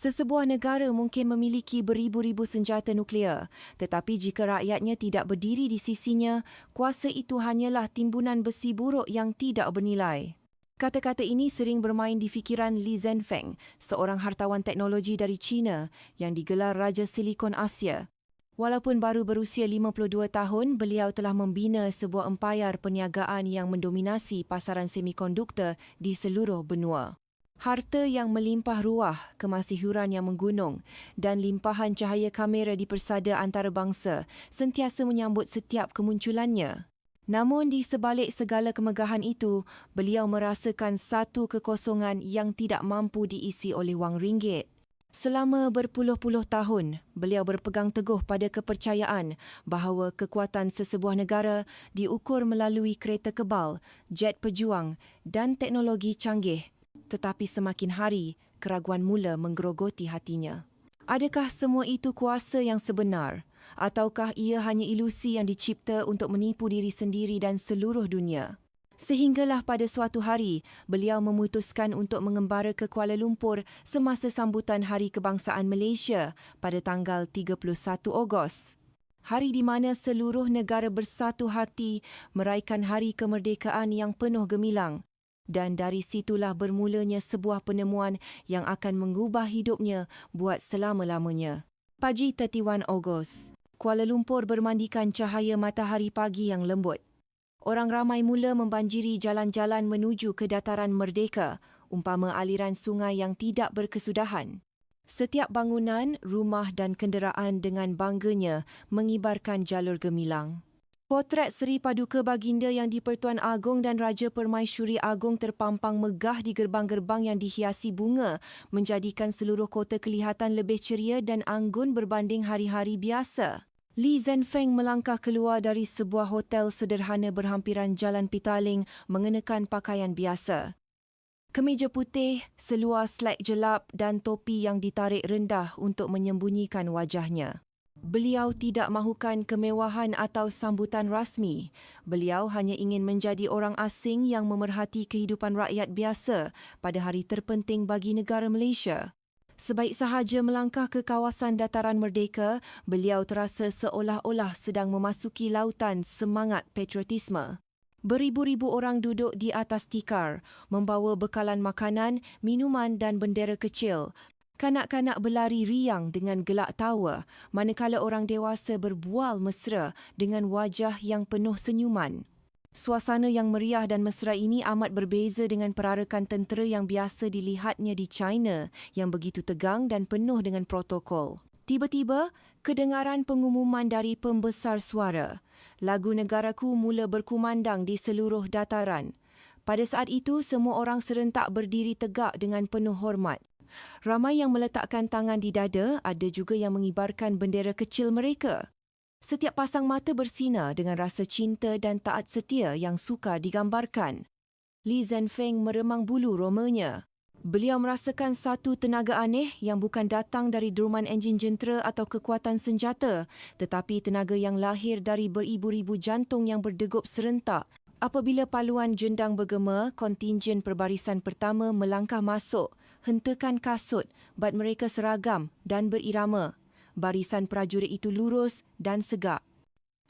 Sesebuah negara mungkin memiliki beribu-ribu senjata nuklear, tetapi jika rakyatnya tidak berdiri di sisinya, kuasa itu hanyalah timbunan besi buruk yang tidak bernilai. Kata-kata ini sering bermain di fikiran Li Zhenfeng, seorang hartawan teknologi dari China yang digelar Raja Silikon Asia. Walaupun baru berusia 52 tahun, beliau telah membina sebuah empayar perniagaan yang mendominasi pasaran semikonduktor di seluruh benua. Harta yang melimpah ruah, kemasihuran yang menggunung dan limpahan cahaya kamera di persada antarabangsa sentiasa menyambut setiap kemunculannya. Namun di sebalik segala kemegahan itu, beliau merasakan satu kekosongan yang tidak mampu diisi oleh wang ringgit. Selama berpuluh-puluh tahun, beliau berpegang teguh pada kepercayaan bahawa kekuatan sesebuah negara diukur melalui kereta kebal, jet pejuang dan teknologi canggih tetapi semakin hari, keraguan mula menggerogoti hatinya. Adakah semua itu kuasa yang sebenar? Ataukah ia hanya ilusi yang dicipta untuk menipu diri sendiri dan seluruh dunia? Sehinggalah pada suatu hari, beliau memutuskan untuk mengembara ke Kuala Lumpur semasa sambutan Hari Kebangsaan Malaysia pada tanggal 31 Ogos. Hari di mana seluruh negara bersatu hati meraihkan hari kemerdekaan yang penuh gemilang dan dari situlah bermulanya sebuah penemuan yang akan mengubah hidupnya buat selama-lamanya. Pagi 31 Ogos, Kuala Lumpur bermandikan cahaya matahari pagi yang lembut. Orang ramai mula membanjiri jalan-jalan menuju ke dataran merdeka, umpama aliran sungai yang tidak berkesudahan. Setiap bangunan, rumah dan kenderaan dengan bangganya mengibarkan jalur gemilang. Potret Seri Paduka Baginda yang di-Pertuan Agong dan Raja Permaisuri Agong terpampang megah di gerbang-gerbang yang dihiasi bunga menjadikan seluruh kota kelihatan lebih ceria dan anggun berbanding hari-hari biasa. Li Zhenfeng melangkah keluar dari sebuah hotel sederhana berhampiran Jalan Pitaling mengenakan pakaian biasa. Kemeja putih, seluar slack jelap dan topi yang ditarik rendah untuk menyembunyikan wajahnya. Beliau tidak mahukan kemewahan atau sambutan rasmi. Beliau hanya ingin menjadi orang asing yang memerhati kehidupan rakyat biasa pada hari terpenting bagi negara Malaysia. Sebaik sahaja melangkah ke kawasan dataran merdeka, beliau terasa seolah-olah sedang memasuki lautan semangat patriotisme. Beribu-ribu orang duduk di atas tikar, membawa bekalan makanan, minuman dan bendera kecil Kanak-kanak berlari riang dengan gelak tawa manakala orang dewasa berbual mesra dengan wajah yang penuh senyuman. Suasana yang meriah dan mesra ini amat berbeza dengan perarakan tentera yang biasa dilihatnya di China yang begitu tegang dan penuh dengan protokol. Tiba-tiba, kedengaran pengumuman dari pembesar suara. Lagu negaraku mula berkumandang di seluruh dataran. Pada saat itu, semua orang serentak berdiri tegak dengan penuh hormat. Ramai yang meletakkan tangan di dada, ada juga yang mengibarkan bendera kecil mereka. Setiap pasang mata bersinar dengan rasa cinta dan taat setia yang suka digambarkan. Li Zhenfeng meremang bulu romanya. Beliau merasakan satu tenaga aneh yang bukan datang dari deruman enjin jentera atau kekuatan senjata, tetapi tenaga yang lahir dari beribu-ribu jantung yang berdegup serentak Apabila paluan jendang bergema, kontingen perbarisan pertama melangkah masuk, hentakan kasut, bat mereka seragam dan berirama. Barisan prajurit itu lurus dan segak.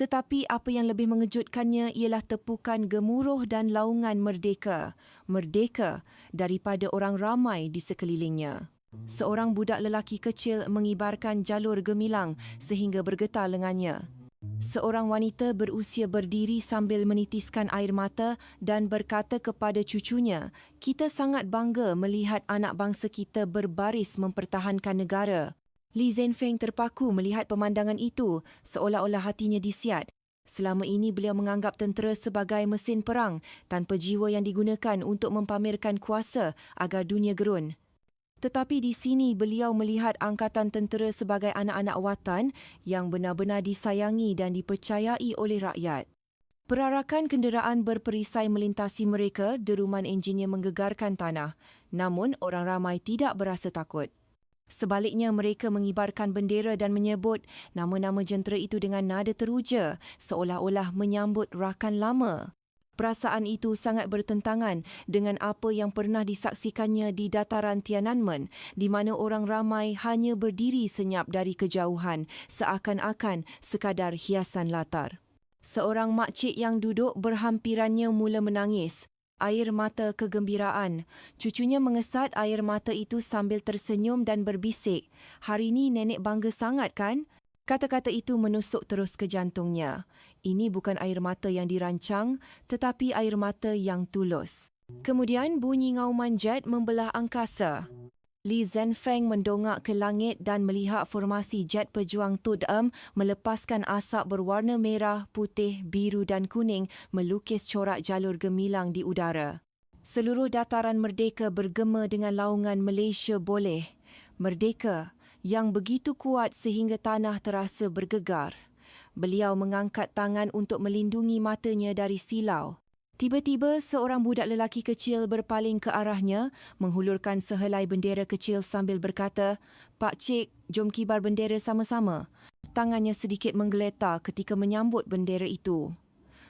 Tetapi apa yang lebih mengejutkannya ialah tepukan gemuruh dan laungan merdeka. Merdeka daripada orang ramai di sekelilingnya. Seorang budak lelaki kecil mengibarkan jalur gemilang sehingga bergetar lengannya. Seorang wanita berusia berdiri sambil menitiskan air mata dan berkata kepada cucunya, kita sangat bangga melihat anak bangsa kita berbaris mempertahankan negara. Li Zhenfeng terpaku melihat pemandangan itu seolah-olah hatinya disiat. Selama ini beliau menganggap tentera sebagai mesin perang tanpa jiwa yang digunakan untuk mempamerkan kuasa agar dunia gerun. Tetapi di sini beliau melihat angkatan tentera sebagai anak-anak watan yang benar-benar disayangi dan dipercayai oleh rakyat. Perarakan kenderaan berperisai melintasi mereka, deruman enjinnya menggegarkan tanah. Namun, orang ramai tidak berasa takut. Sebaliknya, mereka mengibarkan bendera dan menyebut nama-nama jentera itu dengan nada teruja, seolah-olah menyambut rakan lama. Perasaan itu sangat bertentangan dengan apa yang pernah disaksikannya di dataran Tiananmen di mana orang ramai hanya berdiri senyap dari kejauhan seakan-akan sekadar hiasan latar. Seorang makcik yang duduk berhampirannya mula menangis. Air mata kegembiraan. Cucunya mengesat air mata itu sambil tersenyum dan berbisik. Hari ini nenek bangga sangat kan? Kata-kata itu menusuk terus ke jantungnya. Ini bukan air mata yang dirancang, tetapi air mata yang tulus. Kemudian bunyi ngauman jet membelah angkasa. Li Zhenfeng mendongak ke langit dan melihat formasi jet pejuang Tudem melepaskan asap berwarna merah, putih, biru dan kuning melukis corak jalur gemilang di udara. Seluruh dataran merdeka bergema dengan laungan Malaysia boleh. Merdeka yang begitu kuat sehingga tanah terasa bergegar. Beliau mengangkat tangan untuk melindungi matanya dari silau. Tiba-tiba seorang budak lelaki kecil berpaling ke arahnya, menghulurkan sehelai bendera kecil sambil berkata, Pak Cik, jom kibar bendera sama-sama. Tangannya sedikit menggeletar ketika menyambut bendera itu.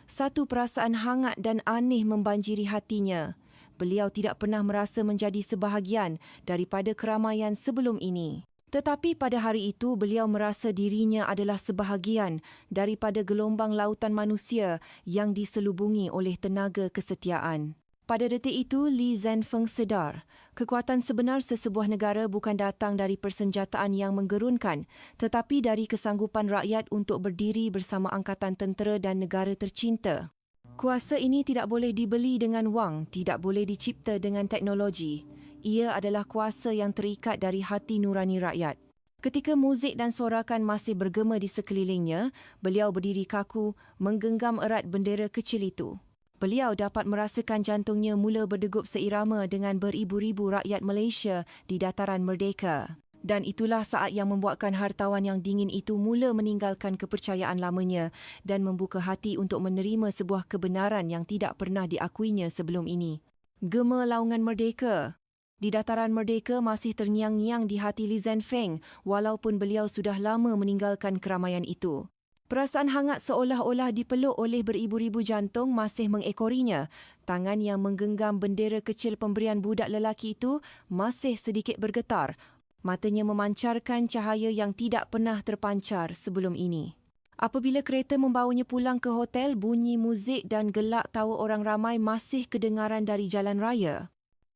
Satu perasaan hangat dan aneh membanjiri hatinya. Beliau tidak pernah merasa menjadi sebahagian daripada keramaian sebelum ini. Tetapi pada hari itu beliau merasa dirinya adalah sebahagian daripada gelombang lautan manusia yang diselubungi oleh tenaga kesetiaan. Pada detik itu, Li Zhenfeng sedar, kekuatan sebenar sesebuah negara bukan datang dari persenjataan yang menggerunkan, tetapi dari kesanggupan rakyat untuk berdiri bersama angkatan tentera dan negara tercinta. Kuasa ini tidak boleh dibeli dengan wang, tidak boleh dicipta dengan teknologi ia adalah kuasa yang terikat dari hati nurani rakyat. Ketika muzik dan sorakan masih bergema di sekelilingnya, beliau berdiri kaku, menggenggam erat bendera kecil itu. Beliau dapat merasakan jantungnya mula berdegup seirama dengan beribu-ribu rakyat Malaysia di dataran merdeka. Dan itulah saat yang membuatkan hartawan yang dingin itu mula meninggalkan kepercayaan lamanya dan membuka hati untuk menerima sebuah kebenaran yang tidak pernah diakuinya sebelum ini. Gema laungan merdeka di dataran merdeka masih terngiang-ngiang di hati Li Zhenfeng walaupun beliau sudah lama meninggalkan keramaian itu. Perasaan hangat seolah-olah dipeluk oleh beribu-ribu jantung masih mengekorinya. Tangan yang menggenggam bendera kecil pemberian budak lelaki itu masih sedikit bergetar. Matanya memancarkan cahaya yang tidak pernah terpancar sebelum ini. Apabila kereta membawanya pulang ke hotel, bunyi muzik dan gelak tawa orang ramai masih kedengaran dari jalan raya.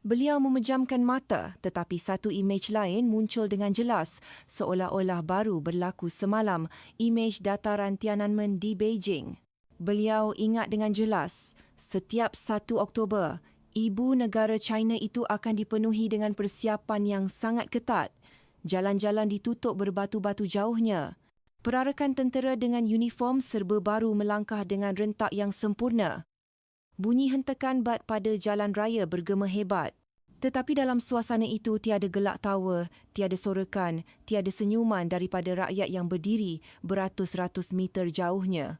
Beliau memejamkan mata tetapi satu imej lain muncul dengan jelas seolah-olah baru berlaku semalam imej dataran Tiananmen di Beijing. Beliau ingat dengan jelas setiap 1 Oktober ibu negara China itu akan dipenuhi dengan persiapan yang sangat ketat. Jalan-jalan ditutup berbatu-batu jauhnya. Perarakan tentera dengan uniform serba baru melangkah dengan rentak yang sempurna. Bunyi hentakan bat pada jalan raya bergema hebat. Tetapi dalam suasana itu tiada gelak tawa, tiada sorakan, tiada senyuman daripada rakyat yang berdiri beratus-ratus meter jauhnya.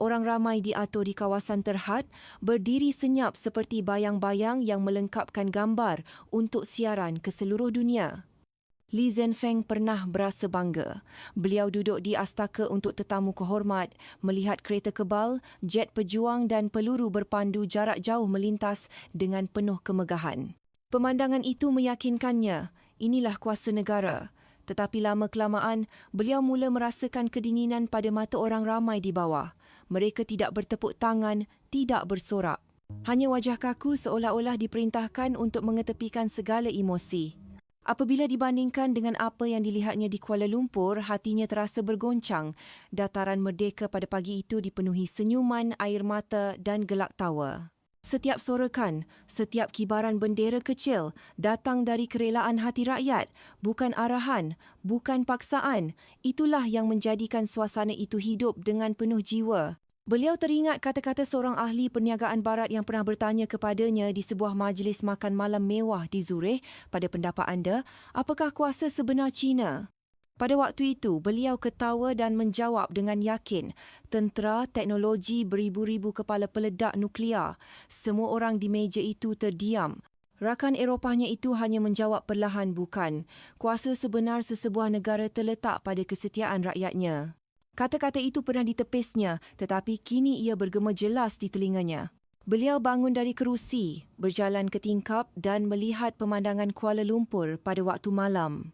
Orang ramai diatur di kawasan terhad berdiri senyap seperti bayang-bayang yang melengkapkan gambar untuk siaran ke seluruh dunia. Li Zhenfeng pernah berasa bangga. Beliau duduk di astaka untuk tetamu kehormat, melihat kereta kebal, jet pejuang dan peluru berpandu jarak jauh melintas dengan penuh kemegahan. Pemandangan itu meyakinkannya, inilah kuasa negara. Tetapi lama-kelamaan, beliau mula merasakan kedinginan pada mata orang ramai di bawah. Mereka tidak bertepuk tangan, tidak bersorak. Hanya wajah kaku seolah-olah diperintahkan untuk mengetepikan segala emosi. Apabila dibandingkan dengan apa yang dilihatnya di Kuala Lumpur, hatinya terasa bergoncang. Dataran merdeka pada pagi itu dipenuhi senyuman, air mata dan gelak tawa. Setiap sorakan, setiap kibaran bendera kecil datang dari kerelaan hati rakyat, bukan arahan, bukan paksaan. Itulah yang menjadikan suasana itu hidup dengan penuh jiwa. Beliau teringat kata-kata seorang ahli perniagaan barat yang pernah bertanya kepadanya di sebuah majlis makan malam mewah di Zurich pada pendapat anda, apakah kuasa sebenar China? Pada waktu itu, beliau ketawa dan menjawab dengan yakin, tentera, teknologi, beribu-ribu kepala peledak nuklear. Semua orang di meja itu terdiam. Rakan Eropahnya itu hanya menjawab perlahan bukan. Kuasa sebenar sesebuah negara terletak pada kesetiaan rakyatnya. Kata-kata itu pernah ditepisnya tetapi kini ia bergema jelas di telinganya. Beliau bangun dari kerusi, berjalan ke tingkap dan melihat pemandangan Kuala Lumpur pada waktu malam.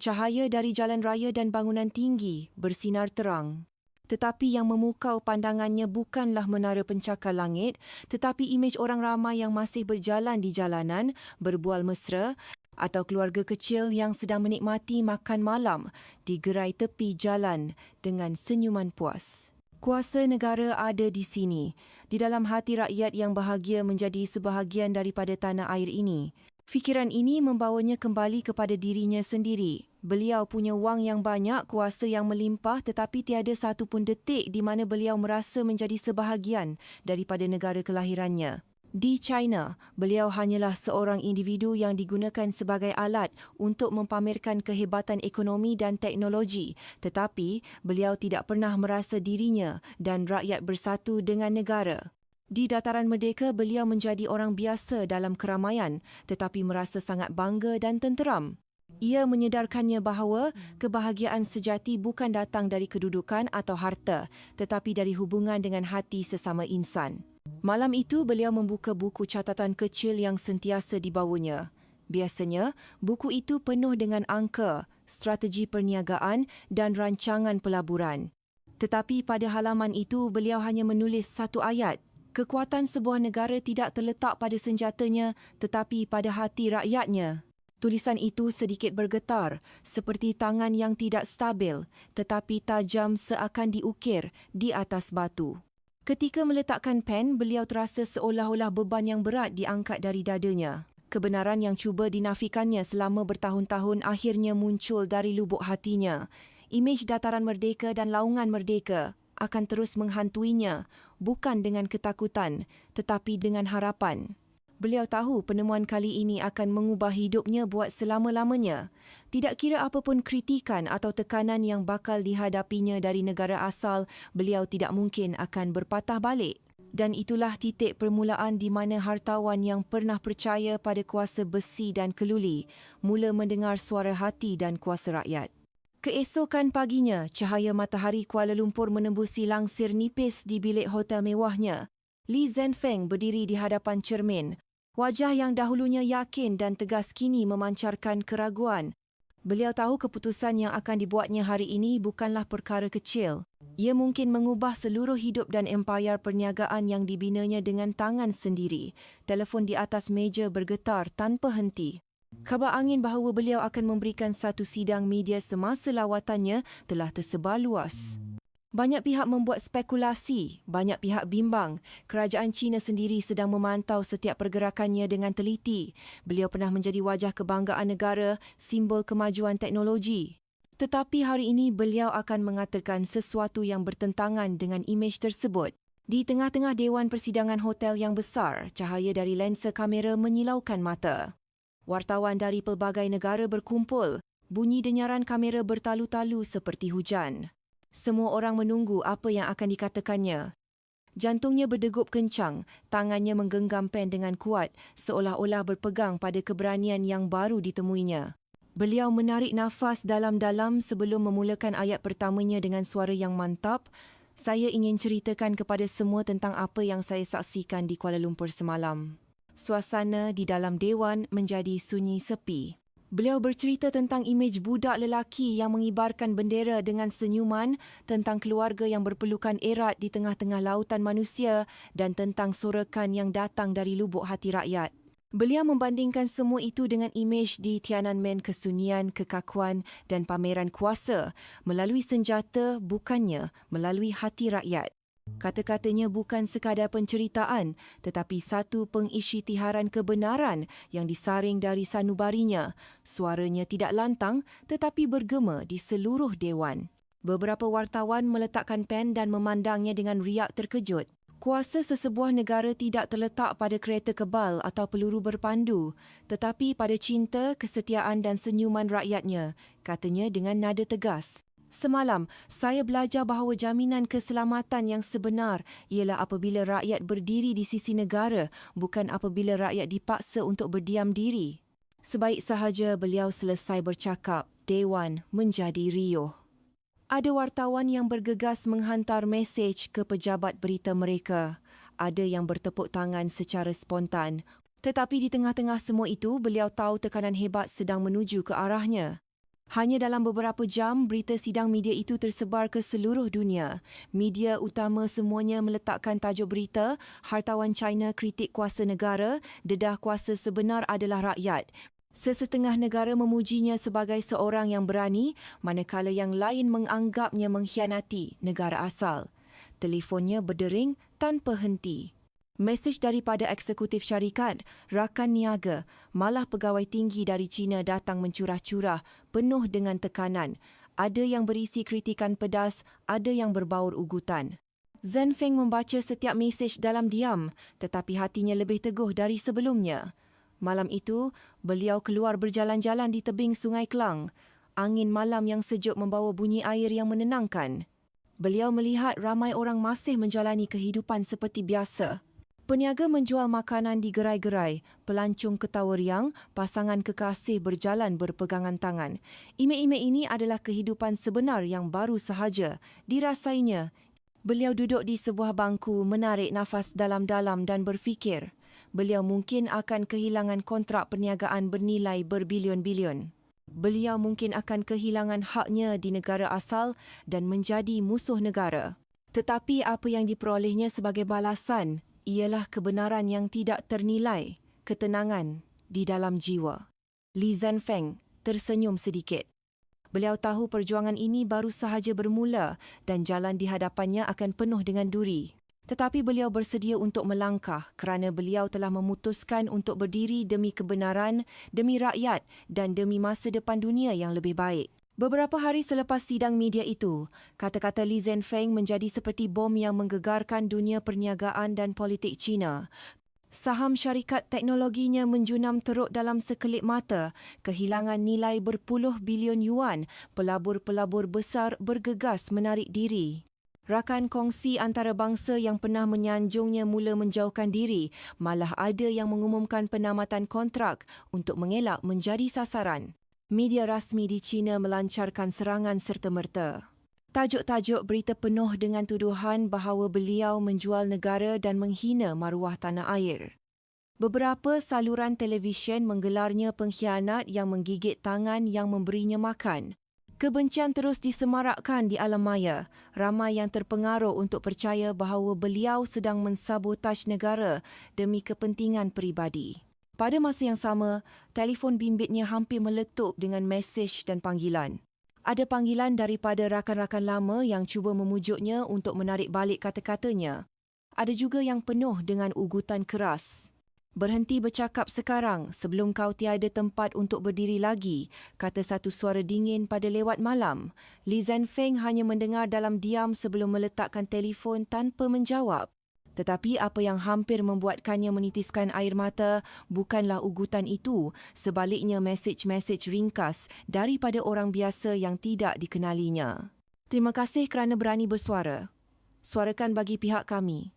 Cahaya dari jalan raya dan bangunan tinggi bersinar terang. Tetapi yang memukau pandangannya bukanlah menara pencakar langit, tetapi imej orang ramai yang masih berjalan di jalanan, berbual mesra atau keluarga kecil yang sedang menikmati makan malam di gerai tepi jalan dengan senyuman puas. Kuasa negara ada di sini, di dalam hati rakyat yang bahagia menjadi sebahagian daripada tanah air ini. Fikiran ini membawanya kembali kepada dirinya sendiri. Beliau punya wang yang banyak, kuasa yang melimpah tetapi tiada satu pun detik di mana beliau merasa menjadi sebahagian daripada negara kelahirannya. Di China, beliau hanyalah seorang individu yang digunakan sebagai alat untuk mempamerkan kehebatan ekonomi dan teknologi, tetapi beliau tidak pernah merasa dirinya dan rakyat bersatu dengan negara. Di dataran merdeka, beliau menjadi orang biasa dalam keramaian, tetapi merasa sangat bangga dan tenteram. Ia menyedarkannya bahawa kebahagiaan sejati bukan datang dari kedudukan atau harta, tetapi dari hubungan dengan hati sesama insan. Malam itu beliau membuka buku catatan kecil yang sentiasa dibawanya. Biasanya, buku itu penuh dengan angka, strategi perniagaan dan rancangan pelaburan. Tetapi pada halaman itu beliau hanya menulis satu ayat. Kekuatan sebuah negara tidak terletak pada senjatanya tetapi pada hati rakyatnya. Tulisan itu sedikit bergetar, seperti tangan yang tidak stabil tetapi tajam seakan diukir di atas batu. Ketika meletakkan pen, beliau terasa seolah-olah beban yang berat diangkat dari dadanya. Kebenaran yang cuba dinafikannya selama bertahun-tahun akhirnya muncul dari lubuk hatinya. Imej dataran merdeka dan laungan merdeka akan terus menghantuinya, bukan dengan ketakutan, tetapi dengan harapan. Beliau tahu penemuan kali ini akan mengubah hidupnya buat selama-lamanya. Tidak kira apapun kritikan atau tekanan yang bakal dihadapinya dari negara asal, beliau tidak mungkin akan berpatah balik. Dan itulah titik permulaan di mana hartawan yang pernah percaya pada kuasa besi dan keluli mula mendengar suara hati dan kuasa rakyat. Keesokan paginya, cahaya matahari Kuala Lumpur menembusi langsir nipis di bilik hotel mewahnya. Li Zhenfeng berdiri di hadapan cermin, Wajah yang dahulunya yakin dan tegas kini memancarkan keraguan. Beliau tahu keputusan yang akan dibuatnya hari ini bukanlah perkara kecil. Ia mungkin mengubah seluruh hidup dan empayar perniagaan yang dibinanya dengan tangan sendiri. Telefon di atas meja bergetar tanpa henti. Khabar angin bahawa beliau akan memberikan satu sidang media semasa lawatannya telah tersebar luas. Banyak pihak membuat spekulasi, banyak pihak bimbang. Kerajaan China sendiri sedang memantau setiap pergerakannya dengan teliti. Beliau pernah menjadi wajah kebanggaan negara, simbol kemajuan teknologi. Tetapi hari ini beliau akan mengatakan sesuatu yang bertentangan dengan imej tersebut. Di tengah-tengah dewan persidangan hotel yang besar, cahaya dari lensa kamera menyilaukan mata. Wartawan dari pelbagai negara berkumpul, bunyi denyaran kamera bertalu-talu seperti hujan. Semua orang menunggu apa yang akan dikatakannya. Jantungnya berdegup kencang, tangannya menggenggam pen dengan kuat seolah-olah berpegang pada keberanian yang baru ditemuinya. Beliau menarik nafas dalam-dalam sebelum memulakan ayat pertamanya dengan suara yang mantap. Saya ingin ceritakan kepada semua tentang apa yang saya saksikan di Kuala Lumpur semalam. Suasana di dalam dewan menjadi sunyi sepi. Beliau bercerita tentang imej budak lelaki yang mengibarkan bendera dengan senyuman, tentang keluarga yang berpelukan erat di tengah-tengah lautan manusia dan tentang sorakan yang datang dari lubuk hati rakyat. Beliau membandingkan semua itu dengan imej di Tiananmen kesunyian, kekakuan dan pameran kuasa melalui senjata bukannya melalui hati rakyat. Kata-katanya bukan sekadar penceritaan tetapi satu pengisytiharan kebenaran yang disaring dari sanubarinya. Suaranya tidak lantang tetapi bergema di seluruh dewan. Beberapa wartawan meletakkan pen dan memandangnya dengan riak terkejut. Kuasa sesebuah negara tidak terletak pada kereta kebal atau peluru berpandu, tetapi pada cinta, kesetiaan dan senyuman rakyatnya, katanya dengan nada tegas. Semalam, saya belajar bahawa jaminan keselamatan yang sebenar ialah apabila rakyat berdiri di sisi negara, bukan apabila rakyat dipaksa untuk berdiam diri. Sebaik sahaja beliau selesai bercakap, Dewan menjadi riuh. Ada wartawan yang bergegas menghantar mesej ke pejabat berita mereka. ada yang bertepuk tangan secara spontan. Tetapi di tengah-tengah semua itu, beliau tahu tekanan hebat sedang menuju ke arahnya. Hanya dalam beberapa jam, berita sidang media itu tersebar ke seluruh dunia. Media utama semuanya meletakkan tajuk berita, Hartawan China kritik kuasa negara, dedah kuasa sebenar adalah rakyat. Sesetengah negara memujinya sebagai seorang yang berani, manakala yang lain menganggapnya mengkhianati negara asal. Telefonnya berdering tanpa henti. Mesej daripada eksekutif syarikat, rakan niaga, malah pegawai tinggi dari China datang mencurah-curah penuh dengan tekanan. Ada yang berisi kritikan pedas, ada yang berbaur ugutan. Zhen Feng membaca setiap mesej dalam diam, tetapi hatinya lebih teguh dari sebelumnya. Malam itu, beliau keluar berjalan-jalan di tebing Sungai Kelang. Angin malam yang sejuk membawa bunyi air yang menenangkan. Beliau melihat ramai orang masih menjalani kehidupan seperti biasa. Peniaga menjual makanan di gerai-gerai, pelancong ketawa riang, pasangan kekasih berjalan berpegangan tangan. Imej-imej ini adalah kehidupan sebenar yang baru sahaja. Dirasainya. Beliau duduk di sebuah bangku, menarik nafas dalam-dalam dan berfikir. Beliau mungkin akan kehilangan kontrak perniagaan bernilai berbilion-bilion. Beliau mungkin akan kehilangan haknya di negara asal dan menjadi musuh negara. Tetapi apa yang diperolehnya sebagai balasan ialah kebenaran yang tidak ternilai, ketenangan di dalam jiwa. Li Zhenfeng tersenyum sedikit. Beliau tahu perjuangan ini baru sahaja bermula dan jalan di hadapannya akan penuh dengan duri. Tetapi beliau bersedia untuk melangkah kerana beliau telah memutuskan untuk berdiri demi kebenaran, demi rakyat dan demi masa depan dunia yang lebih baik. Beberapa hari selepas sidang media itu, kata-kata Li Zhenfeng menjadi seperti bom yang menggegarkan dunia perniagaan dan politik China. Saham syarikat teknologinya menjunam teruk dalam sekelip mata, kehilangan nilai berpuluh bilion yuan, pelabur-pelabur besar bergegas menarik diri. Rakan kongsi antarabangsa yang pernah menyanjungnya mula menjauhkan diri, malah ada yang mengumumkan penamatan kontrak untuk mengelak menjadi sasaran media rasmi di China melancarkan serangan serta-merta. Tajuk-tajuk berita penuh dengan tuduhan bahawa beliau menjual negara dan menghina maruah tanah air. Beberapa saluran televisyen menggelarnya pengkhianat yang menggigit tangan yang memberinya makan. Kebencian terus disemarakkan di alam maya. Ramai yang terpengaruh untuk percaya bahawa beliau sedang mensabotaj negara demi kepentingan peribadi. Pada masa yang sama, telefon bimbitnya hampir meletup dengan mesej dan panggilan. Ada panggilan daripada rakan-rakan lama yang cuba memujuknya untuk menarik balik kata-katanya. Ada juga yang penuh dengan ugutan keras. Berhenti bercakap sekarang sebelum kau tiada tempat untuk berdiri lagi, kata satu suara dingin pada lewat malam. Li Zhenfeng hanya mendengar dalam diam sebelum meletakkan telefon tanpa menjawab. Tetapi apa yang hampir membuatkannya menitiskan air mata bukanlah ugutan itu, sebaliknya mesej-mesej ringkas daripada orang biasa yang tidak dikenalinya. Terima kasih kerana berani bersuara. Suarakan bagi pihak kami.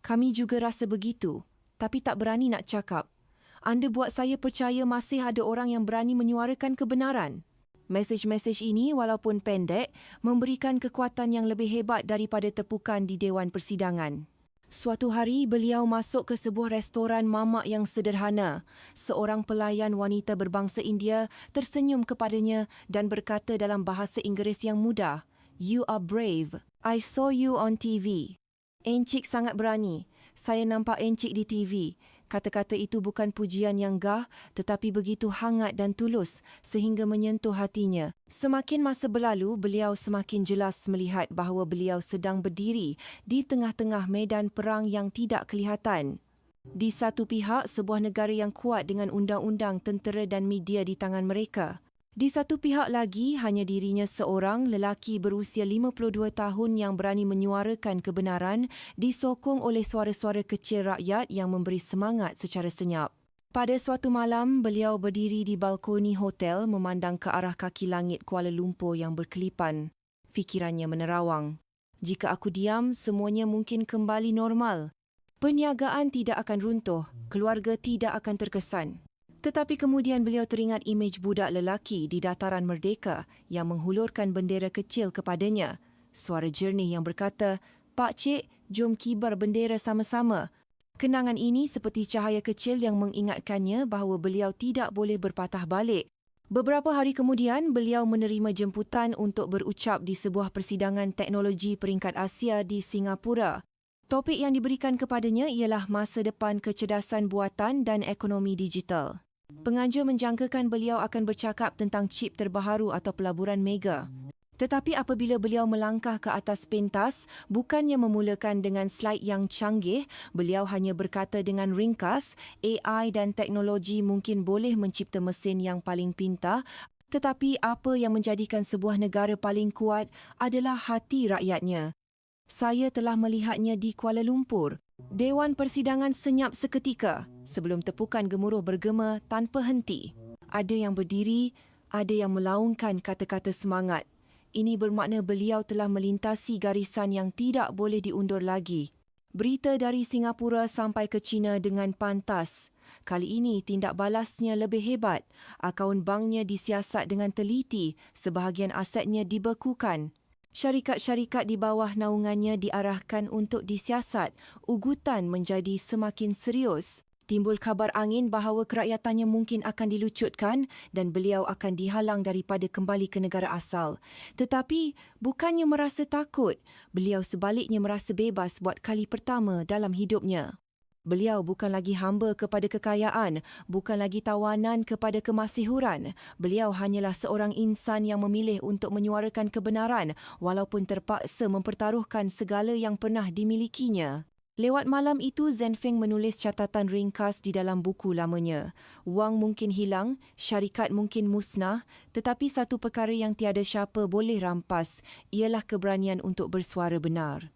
Kami juga rasa begitu, tapi tak berani nak cakap. Anda buat saya percaya masih ada orang yang berani menyuarakan kebenaran. Mesej-mesej ini walaupun pendek memberikan kekuatan yang lebih hebat daripada tepukan di Dewan Persidangan. Suatu hari beliau masuk ke sebuah restoran mamak yang sederhana. Seorang pelayan wanita berbangsa India tersenyum kepadanya dan berkata dalam bahasa Inggeris yang mudah, "You are brave. I saw you on TV." Encik sangat berani. Saya nampak Encik di TV. Kata-kata itu bukan pujian yang gah tetapi begitu hangat dan tulus sehingga menyentuh hatinya. Semakin masa berlalu, beliau semakin jelas melihat bahawa beliau sedang berdiri di tengah-tengah medan perang yang tidak kelihatan. Di satu pihak, sebuah negara yang kuat dengan undang-undang tentera dan media di tangan mereka. Di satu pihak lagi, hanya dirinya seorang lelaki berusia 52 tahun yang berani menyuarakan kebenaran disokong oleh suara-suara kecil rakyat yang memberi semangat secara senyap. Pada suatu malam, beliau berdiri di balkoni hotel memandang ke arah kaki langit Kuala Lumpur yang berkelipan. Fikirannya menerawang. Jika aku diam, semuanya mungkin kembali normal. Perniagaan tidak akan runtuh, keluarga tidak akan terkesan. Tetapi kemudian beliau teringat imej budak lelaki di dataran merdeka yang menghulurkan bendera kecil kepadanya. Suara jernih yang berkata, Pak Cik, jom kibar bendera sama-sama. Kenangan ini seperti cahaya kecil yang mengingatkannya bahawa beliau tidak boleh berpatah balik. Beberapa hari kemudian, beliau menerima jemputan untuk berucap di sebuah persidangan teknologi peringkat Asia di Singapura. Topik yang diberikan kepadanya ialah masa depan kecerdasan buatan dan ekonomi digital. Penganjur menjangkakan beliau akan bercakap tentang chip terbaharu atau pelaburan mega. Tetapi apabila beliau melangkah ke atas pentas, bukannya memulakan dengan slide yang canggih, beliau hanya berkata dengan ringkas, AI dan teknologi mungkin boleh mencipta mesin yang paling pintar, tetapi apa yang menjadikan sebuah negara paling kuat adalah hati rakyatnya. Saya telah melihatnya di Kuala Lumpur. Dewan Persidangan senyap seketika sebelum tepukan gemuruh bergema tanpa henti. Ada yang berdiri, ada yang melaungkan kata-kata semangat. Ini bermakna beliau telah melintasi garisan yang tidak boleh diundur lagi. Berita dari Singapura sampai ke China dengan pantas. Kali ini tindak balasnya lebih hebat. Akaun banknya disiasat dengan teliti, sebahagian asetnya dibekukan. Syarikat-syarikat di bawah naungannya diarahkan untuk disiasat, ugutan menjadi semakin serius. Timbul kabar angin bahawa kerakyatannya mungkin akan dilucutkan dan beliau akan dihalang daripada kembali ke negara asal. Tetapi bukannya merasa takut, beliau sebaliknya merasa bebas buat kali pertama dalam hidupnya. Beliau bukan lagi hamba kepada kekayaan, bukan lagi tawanan kepada kemasihuran. Beliau hanyalah seorang insan yang memilih untuk menyuarakan kebenaran walaupun terpaksa mempertaruhkan segala yang pernah dimilikinya. Lewat malam itu, Zen Feng menulis catatan ringkas di dalam buku lamanya. Wang mungkin hilang, syarikat mungkin musnah, tetapi satu perkara yang tiada siapa boleh rampas ialah keberanian untuk bersuara benar.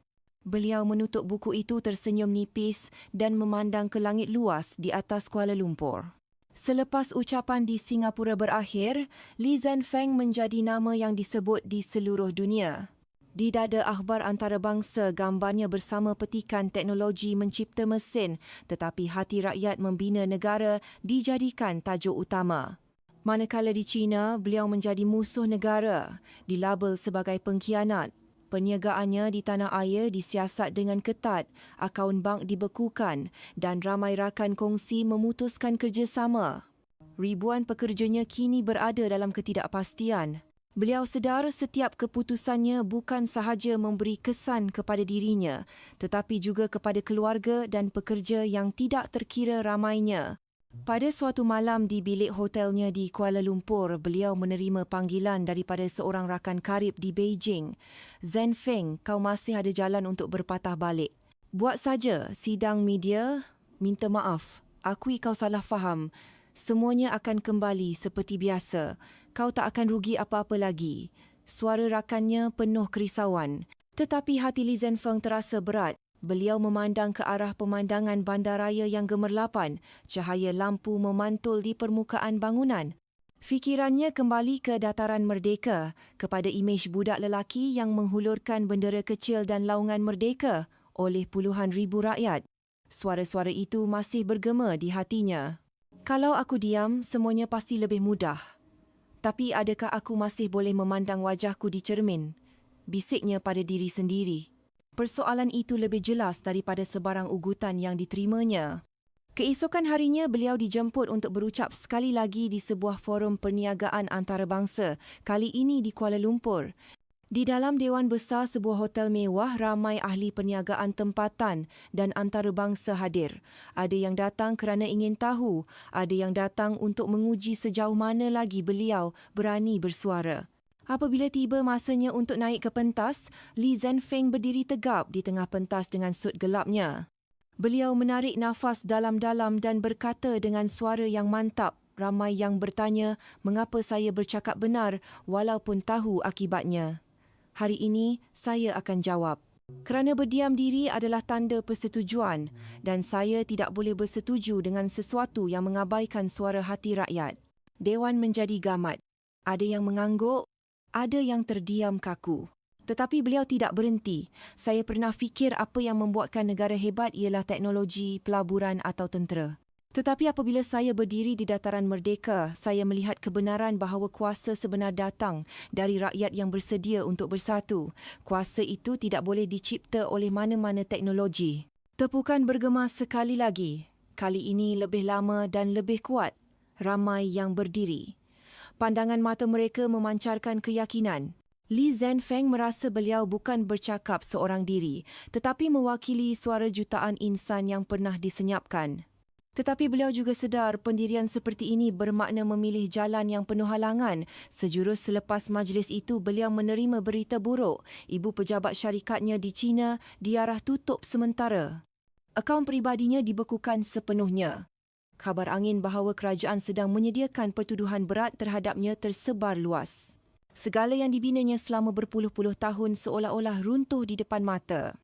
Beliau menutup buku itu tersenyum nipis dan memandang ke langit luas di atas Kuala Lumpur. Selepas ucapan di Singapura berakhir, Li Zhenfeng menjadi nama yang disebut di seluruh dunia. Di dada akhbar antarabangsa, gambarnya bersama petikan teknologi mencipta mesin tetapi hati rakyat membina negara dijadikan tajuk utama. Manakala di China, beliau menjadi musuh negara, dilabel sebagai pengkhianat Perniagaannya di tanah air disiasat dengan ketat, akaun bank dibekukan dan ramai rakan kongsi memutuskan kerjasama. Ribuan pekerjanya kini berada dalam ketidakpastian. Beliau sedar setiap keputusannya bukan sahaja memberi kesan kepada dirinya, tetapi juga kepada keluarga dan pekerja yang tidak terkira ramainya. Pada suatu malam di bilik hotelnya di Kuala Lumpur, beliau menerima panggilan daripada seorang rakan karib di Beijing. Zen Feng, kau masih ada jalan untuk berpatah balik. Buat saja sidang media, minta maaf. Akui kau salah faham. Semuanya akan kembali seperti biasa. Kau tak akan rugi apa-apa lagi. Suara rakannya penuh kerisauan. Tetapi hati Li Zenfeng terasa berat Beliau memandang ke arah pemandangan bandaraya yang gemerlapan, cahaya lampu memantul di permukaan bangunan. Fikirannya kembali ke dataran merdeka, kepada imej budak lelaki yang menghulurkan bendera kecil dan laungan merdeka oleh puluhan ribu rakyat. Suara-suara itu masih bergema di hatinya. Kalau aku diam, semuanya pasti lebih mudah. Tapi adakah aku masih boleh memandang wajahku di cermin? Bisiknya pada diri sendiri. Persoalan itu lebih jelas daripada sebarang ugutan yang diterimanya. Keesokan harinya, beliau dijemput untuk berucap sekali lagi di sebuah forum perniagaan antarabangsa, kali ini di Kuala Lumpur. Di dalam Dewan Besar sebuah hotel mewah, ramai ahli perniagaan tempatan dan antarabangsa hadir. Ada yang datang kerana ingin tahu, ada yang datang untuk menguji sejauh mana lagi beliau berani bersuara. Apabila tiba masanya untuk naik ke pentas, Li Zhenfeng berdiri tegap di tengah pentas dengan sut gelapnya. Beliau menarik nafas dalam-dalam dan berkata dengan suara yang mantap. Ramai yang bertanya mengapa saya bercakap benar walaupun tahu akibatnya. Hari ini saya akan jawab. Kerana berdiam diri adalah tanda persetujuan dan saya tidak boleh bersetuju dengan sesuatu yang mengabaikan suara hati rakyat. Dewan menjadi gamat. Ada yang mengangguk, ada yang terdiam kaku. Tetapi beliau tidak berhenti. Saya pernah fikir apa yang membuatkan negara hebat ialah teknologi, pelaburan atau tentera. Tetapi apabila saya berdiri di dataran merdeka, saya melihat kebenaran bahawa kuasa sebenar datang dari rakyat yang bersedia untuk bersatu. Kuasa itu tidak boleh dicipta oleh mana-mana teknologi. Tepukan bergema sekali lagi. Kali ini lebih lama dan lebih kuat. Ramai yang berdiri. Pandangan mata mereka memancarkan keyakinan. Li Zhenfeng merasa beliau bukan bercakap seorang diri, tetapi mewakili suara jutaan insan yang pernah disenyapkan. Tetapi beliau juga sedar pendirian seperti ini bermakna memilih jalan yang penuh halangan. Sejurus selepas majlis itu, beliau menerima berita buruk. Ibu pejabat syarikatnya di China diarah tutup sementara. Akaun peribadinya dibekukan sepenuhnya. Kabar angin bahawa kerajaan sedang menyediakan pertuduhan berat terhadapnya tersebar luas. Segala yang dibinanya selama berpuluh-puluh tahun seolah-olah runtuh di depan mata.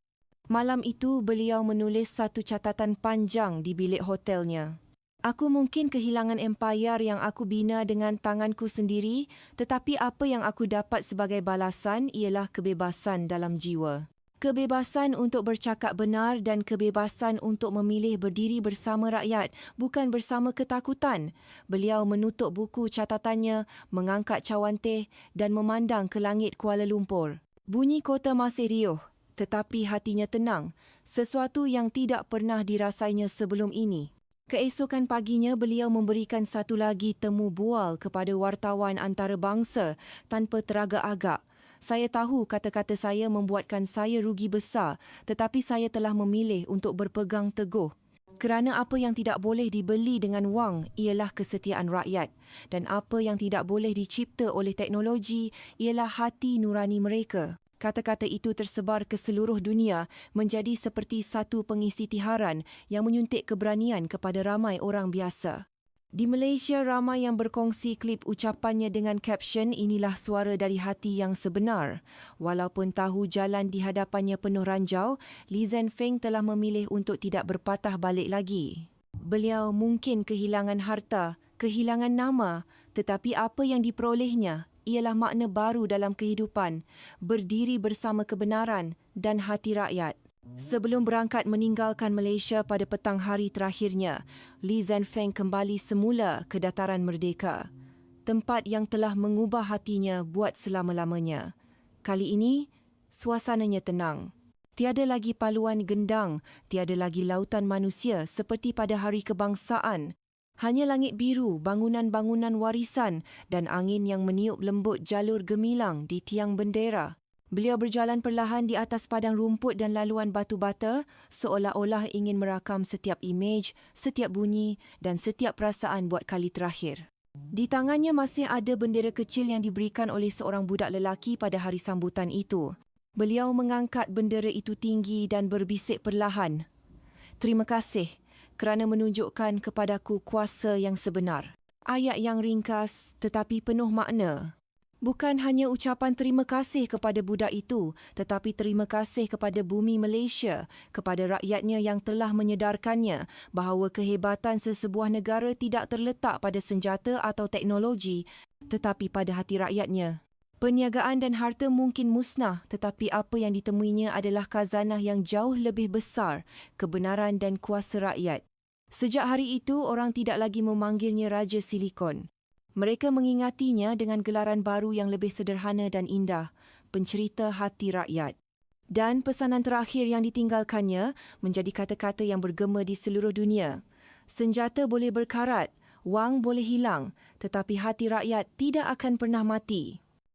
Malam itu beliau menulis satu catatan panjang di bilik hotelnya. Aku mungkin kehilangan empayar yang aku bina dengan tanganku sendiri, tetapi apa yang aku dapat sebagai balasan ialah kebebasan dalam jiwa. Kebebasan untuk bercakap benar dan kebebasan untuk memilih berdiri bersama rakyat, bukan bersama ketakutan. Beliau menutup buku catatannya, mengangkat cawan teh dan memandang ke langit Kuala Lumpur. Bunyi kota masih riuh tetapi hatinya tenang, sesuatu yang tidak pernah dirasainya sebelum ini. Keesokan paginya beliau memberikan satu lagi temu bual kepada wartawan antarabangsa tanpa teragak-agak. Saya tahu kata-kata saya membuatkan saya rugi besar, tetapi saya telah memilih untuk berpegang teguh. Kerana apa yang tidak boleh dibeli dengan wang ialah kesetiaan rakyat dan apa yang tidak boleh dicipta oleh teknologi ialah hati nurani mereka. Kata-kata itu tersebar ke seluruh dunia menjadi seperti satu pengisi tiharan yang menyuntik keberanian kepada ramai orang biasa. Di Malaysia, ramai yang berkongsi klip ucapannya dengan caption inilah suara dari hati yang sebenar. Walaupun tahu jalan di hadapannya penuh ranjau, Li Zhenfeng telah memilih untuk tidak berpatah balik lagi. Beliau mungkin kehilangan harta, kehilangan nama, tetapi apa yang diperolehnya ialah makna baru dalam kehidupan, berdiri bersama kebenaran dan hati rakyat. Sebelum berangkat meninggalkan Malaysia pada petang hari terakhirnya, Li Zhenfeng kembali semula ke dataran merdeka, tempat yang telah mengubah hatinya buat selama-lamanya. Kali ini, suasananya tenang. Tiada lagi paluan gendang, tiada lagi lautan manusia seperti pada hari kebangsaan hanya langit biru, bangunan-bangunan warisan dan angin yang meniup lembut jalur gemilang di tiang bendera. Beliau berjalan perlahan di atas padang rumput dan laluan batu bata seolah-olah ingin merakam setiap imej, setiap bunyi dan setiap perasaan buat kali terakhir. Di tangannya masih ada bendera kecil yang diberikan oleh seorang budak lelaki pada hari sambutan itu. Beliau mengangkat bendera itu tinggi dan berbisik perlahan. Terima kasih kerana menunjukkan kepadaku kuasa yang sebenar. Ayat yang ringkas tetapi penuh makna. Bukan hanya ucapan terima kasih kepada budak itu, tetapi terima kasih kepada bumi Malaysia, kepada rakyatnya yang telah menyedarkannya bahawa kehebatan sesebuah negara tidak terletak pada senjata atau teknologi, tetapi pada hati rakyatnya. Perniagaan dan harta mungkin musnah, tetapi apa yang ditemuinya adalah khazanah yang jauh lebih besar, kebenaran dan kuasa rakyat. Sejak hari itu, orang tidak lagi memanggilnya Raja Silikon. Mereka mengingatinya dengan gelaran baru yang lebih sederhana dan indah, pencerita hati rakyat. Dan pesanan terakhir yang ditinggalkannya menjadi kata-kata yang bergema di seluruh dunia. Senjata boleh berkarat, wang boleh hilang, tetapi hati rakyat tidak akan pernah mati.